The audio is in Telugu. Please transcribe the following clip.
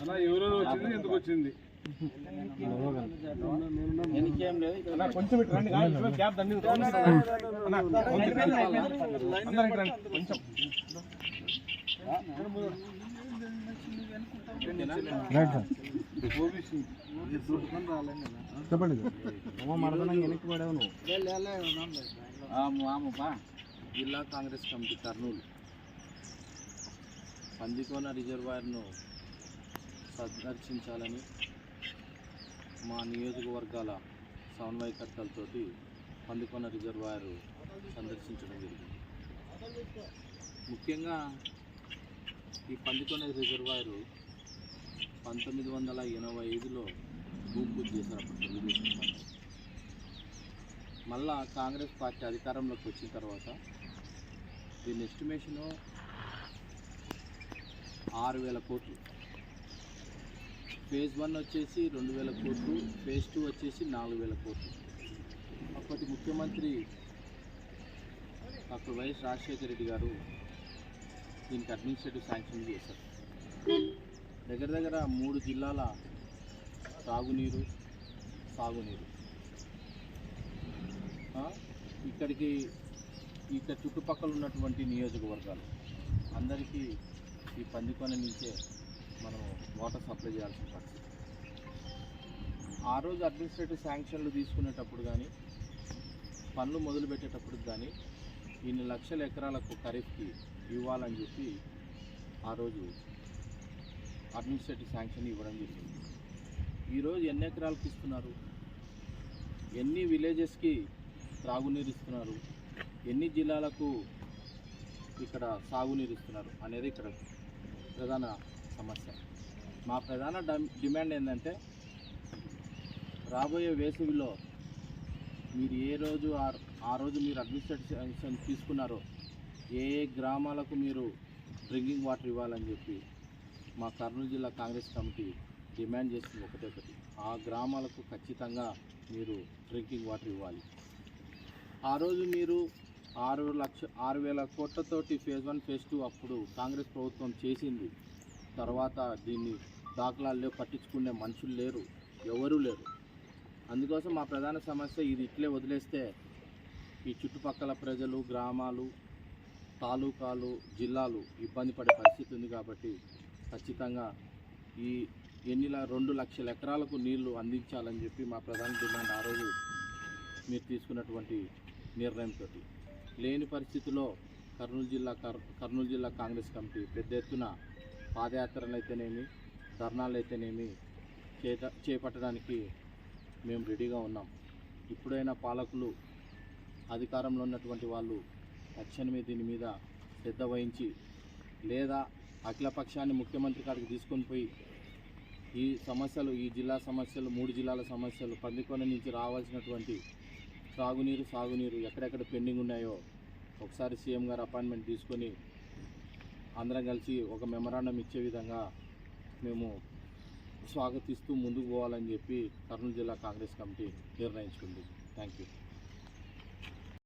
అలా వచ్చింది ఎందుకు వచ్చింది? కొంచెం చెప్పండి. జిల్లా కాంగ్రెస్ కమిటీ కర్నూలు. పందికోన రిజర్వాయర్ను సందర్శించాలని మా నియోజకవర్గాల సమన్వయకర్తలతోటి పందికోన రిజర్వాయర్ సందర్శించడం జరిగింది. ముఖ్యంగా ఈ పందికొన రిజర్వాయరు పంతొమ్మిది వందల ఎనభై ఐదులో భూమి పూజ చేశారు అప్పుడు తెలుగుదేశం పార్టీ. మళ్ళా కాంగ్రెస్ పార్టీ అధికారంలోకి వచ్చిన తర్వాత దీని ఎస్టిమేషను ఆరు వేల కోట్లు. ఫేజ్ వన్ వచ్చేసి రెండు వేల కోట్లు ఫేజ్ టూ వచ్చేసి నాలుగు వేల కోట్లు. అప్పటి ముఖ్యమంత్రి డాక్టర్ వైఎస్ రాజశేఖర రెడ్డి గారు దీనికి అడ్మినిస్ట్రేటివ్ శాంక్షన్ చేశారు. దగ్గర దగ్గర మూడు జిల్లాల తాగునీరు సాగునీరు. ఇక్కడికి ఇక్కడ చుట్టుపక్కల ఉన్నటువంటి నియోజకవర్గాలు. అందరికీ ఈ పందికొన నుంచే మనం వాటర్ సప్లై చేయాల్సిన పరిస్థితి. ఆ రోజు అడ్మినిస్ట్రేటివ్ శాంక్షన్లు తీసుకునేటప్పుడు కానీ పనులు మొదలుపెట్టేటప్పుడు కానీ ఇన్ని లక్షల ఎకరాలకు ఖరీఫ్కి ఇవ్వాలని చెప్పి ఆ రోజు అడ్మినిస్ట్రేటివ్ శాంక్షన్ ఇవ్వడం జరిగింది. ఈరోజు ఎన్ని ఎకరాలకు ఇస్తున్నారు? ఎన్ని విలేజెస్కి త్రాగునీరు ఇస్తున్నారు? ఎన్ని జిల్లాలకు ఇక్కడ సాగునీరు ఇస్తున్నారు అనేది ఇక్కడ ప్రధాన సమస్య. మా ప్రధాన డిమాండ్ ఏంటంటే రాబోయే వేసవిలో మీరు ఏ రోజు ఆ- రోజు మీరు అడ్మినిస్ట్రేషన్ తీసుకున్నారో ఏ ఏ గ్రామాలకు మీరు డ్రింకింగ్ వాటర్ ఇవ్వాలని చెప్పి మా కర్నూలు జిల్లా కాంగ్రెస్ కమిటీ డిమాండ్ చేస్తుంది ఒకటే ఒకటి. ఆ గ్రామాలకు ఖచ్చితంగా మీరు డ్రింకింగ్ వాటర్ ఇవ్వాలి. ఆ రోజు మీరు ఆరు లక్ష ఆరు వేల కోట్లతోటి ఫేజ్ వన్ ఫేజ్ టూ అప్పుడు కాంగ్రెస్ ప్రభుత్వం చేసింది. తర్వాత దీన్ని దాఖలాల్లో పట్టించుకునే మనుషులు లేరు ఎవరూ లేరు. అందుకోసం మా ప్రధాన సమస్య ఇది ఇట్లే వదిలేస్తే ఈ చుట్టుపక్కల ప్రజలు గ్రామాలు తాలూకాలు జిల్లాలు ఇబ్బంది పడే పరిస్థితి ఉంది కాబట్టి ఖచ్చితంగా ఈ ఎన్ని రెండు లక్షల ఎకరాలకు నీళ్ళు అందించాలని చెప్పి మా ప్రధాన డిమాండ్ ఆ రోజు మీరు తీసుకున్నటువంటి నిర్ణయంతో లేని పరిస్థితిలో కర్నూలు జిల్లా కర్ కర్నూలు జిల్లా కాంగ్రెస్ కమిటీ పెద్ద ఎత్తున పాదయాత్రలు అయితేనేమి ధర్నాలు అయితేనేమి చేపట్టడానికి మేము రెడీగా ఉన్నాం. ఇప్పుడైనా పాలకులు అధికారంలో ఉన్నటువంటి వాళ్ళు తక్షణమే దీని మీద శ్రద్ధ వహించి లేదా అఖిలపక్షాన్ని ముఖ్యమంత్రి కాడికి తీసుకొని పోయి ఈ సమస్యలు ఈ జిల్లా సమస్యలు మూడు జిల్లాల సమస్యలు పందికొండ నుంచి రావాల్సినటువంటి త్రాగునీరు సాగునీరు ఎక్కడెక్కడ పెండింగ్ ఉన్నాయో ఒకసారి సీఎం గారు అపాయింట్మెంట్ తీసుకొని అందరం కలిసి ఒక మెమరాండం ఇచ్చే విధంగా మేము స్వాగతిస్తూ ముందుకు పోవాలని చెప్పి కర్నూలు జిల్లా కాంగ్రెస్ కమిటీ నిర్ణయించుకుంది. Thank you